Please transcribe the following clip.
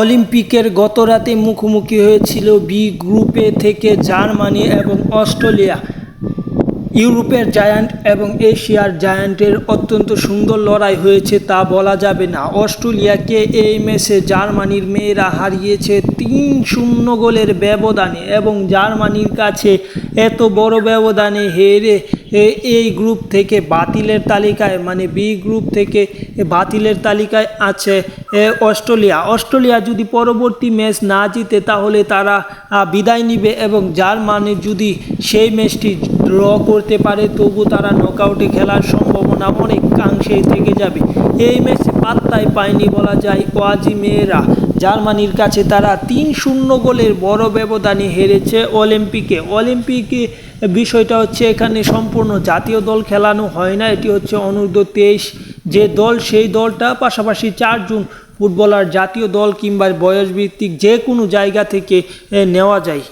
অলিম্পিকের গতরাতে মুখোমুখি হয়েছিল বি গ্রুপে থেকে জার্মানি এবং অস্ট্রেলিয়া। ইউরোপের জায়ান্ট এবং এশিয়ার জায়ান্টের অত্যন্ত সুন্দর লড়াই হয়েছে তা বলা যাবে না। অস্ট্রেলিয়াকে এই ম্যাচে জার্মানির মেয়েরা হারিয়েছে তিন শূন্য গোলের ব্যবধানে এবং জার্মানির কাছে এত বড় ব্যবধানে হেরে এই গ্রুপ থেকে বাতিলের তালিকায় মানে বি গ্রুপ থেকে বাতিলের তালিকায় আছে অস্ট্রেলিয়া। অস্ট্রেলিয়া যদি পরবর্তী ম্যাচ না জিতে, তাহলে তারা বিদায় নিবে এবং জার্মানি যদি সেই ম্যাচটি ড্র করতে পারে, তবু তারা নকআউটে খেলার সম্ভাবনা অনেকাংশেই থেকে যাবে। এই ম্যাচে পাত্তাই পায়নি বলা যায় ওয়াজি মেয়েরা জার্মানির কাছে তারা তিন শূন্য গোলের বড় ব্যবধানে হেরেছে অলিম্পিকে। অলিম্পিকে বিষয়টা হচ্ছে এখানে সম্পূর্ণ জাতীয় দল খেলানো হয় না, এটি হচ্ছে অনূর্ধ্ব তেইশ। যে দল, সেই দলটা পাশাপাশি চারজন ফুটবলার জাতীয় দল কিংবা বয়সভিত্তিক যে কোনো জায়গা থেকে নেওয়া যায়।